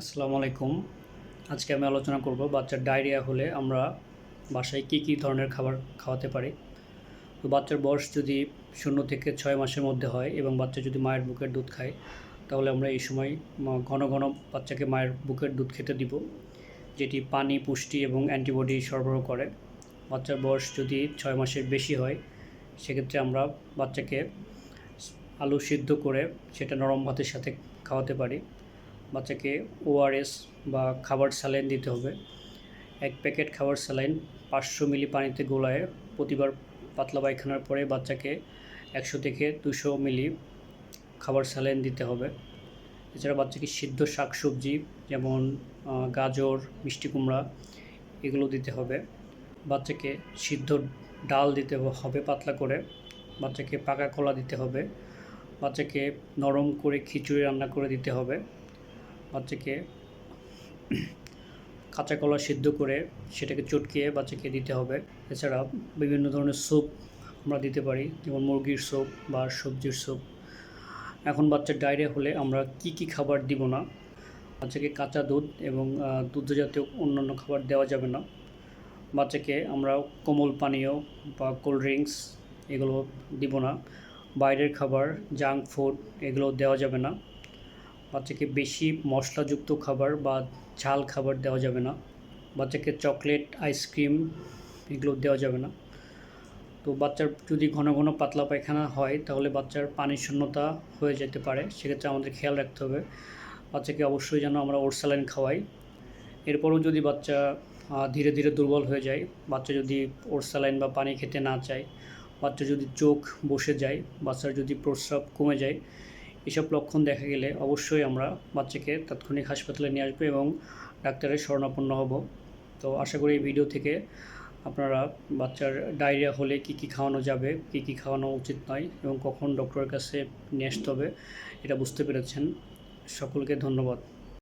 আসসালামু আলাইকুম। আজকে আমি আলোচনা করব বাচ্চার ডায়রিয়া হলে আমরা বাসায় কী কী ধরনের খাবার খাওয়াতে পারি। তো বাচ্চার বয়স যদি শূন্য থেকে ছয় মাসের মধ্যে হয় এবং বাচ্চা যদি মায়ের বুকের দুধ খায়, তাহলে আমরা এই সময় ঘন ঘন বাচ্চাকে মায়ের বুকের দুধ খেতে দিব, যেটি পানি, পুষ্টি এবং অ্যান্টিবডি সরবরাহ করে। বাচ্চার বয়স যদি ছয় মাসের বেশি হয়, সেক্ষেত্রে আমরা বাচ্চাকে আলু সিদ্ধ করে সেটা নরম ভাতের সাথে খাওয়াতে পারি। বাচ্চাকে ওআরএস বা খাবার স্যালাইন দিতে হবে। এক প্যাকেট খাবার স্যালাইন পাঁচশো মিলি পানিতে গোলায় প্রতিবার পাতলা পায়খানার পরে বাচ্চাকে একশো থেকে দুশো মিলি খাবার স্যালাইন দিতে হবে। এছাড়া বাচ্চাকে সিদ্ধ শাকসবজি যেমন আহ, গাজর মিষ্টি কুমড়া এগুলো দিতে হবে। বাচ্চাকে সিদ্ধ ডাল দিতে হবে পাতলা করে। বাচ্চাকে পাকা কলা দিতে হবে। বাচ্চাকে নরম করে খিচুড়ি রান্না করে দিতে হবে। বাচ্চাকে কাঁচা কলা সিদ্ধ করে সেটাকে চটকিয়ে বাচ্চাকে দিতে হবে। এছাড়া বিভিন্ন ধরনের স্যুপ আমরা দিতে পারি, যেমন মুরগির স্যুপ বা সবজির স্যুপ এখন বাচ্চার ডায়রিয়া হলে আমরা কি কি খাবার দিব না? বাচ্চাকে কাঁচা দুধ এবং দুধ জাতীয় অন্যান্য খাবার দেওয়া যাবে না। বাচ্চাকে আমরা কোমল পানীয় বা কোল্ড ড্রিঙ্কস এগুলো দিব না। বাইরের খাবার জাঙ্ক ফুড এগুলো দেওয়া যাবে না। বাচ্চাকে বেশি মশলাযুক্ত খাবার বা ঝাল খাবার দেওয়া যাবে না। বাচ্চাকে চকলেট, আইসক্রিম এগুলো দেওয়া যাবে না। তো বাচ্চার যদি ঘন ঘন পাতলা পায়খানা হয়, তাহলে বাচ্চার পানির শূন্যতা হয়ে যেতে পারে। সেক্ষেত্রে আমাদের খেয়াল রাখতে হবে। বাচ্চাকে অবশ্যই যেন আমরা ওরসালাইন খাওয়াই। এরপরও যদি বাচ্চা ধীরে ধীরে দুর্বল হয়ে যায়, বাচ্চা যদি ওরসালাইন বা পানি খেতে না চায়, বাচ্চা যদি চোখ বসে যায়, বাচ্চার যদি প্রস্রাব কমে যায় এসব লক্ষণ দেখা গেলে অবশ্যই আমরা বাচ্চাকে তাৎক্ষণিক হাসপাতালে নিয়ে আসব এবং ডাক্তারের শরণাপন্ন হব। তো আশা করি এই ভিডিও থেকে আপনারা বাচ্চার ডায়রিয়া হলে কি কি খাওয়ানো যাবে, কি কি খাওয়ানো উচিত নয় এবং কখন ডক্টরের কাছে নিয়ে আসতে হবে, এটা বুঝতে পেরেছেন। সকলকে ধন্যবাদ।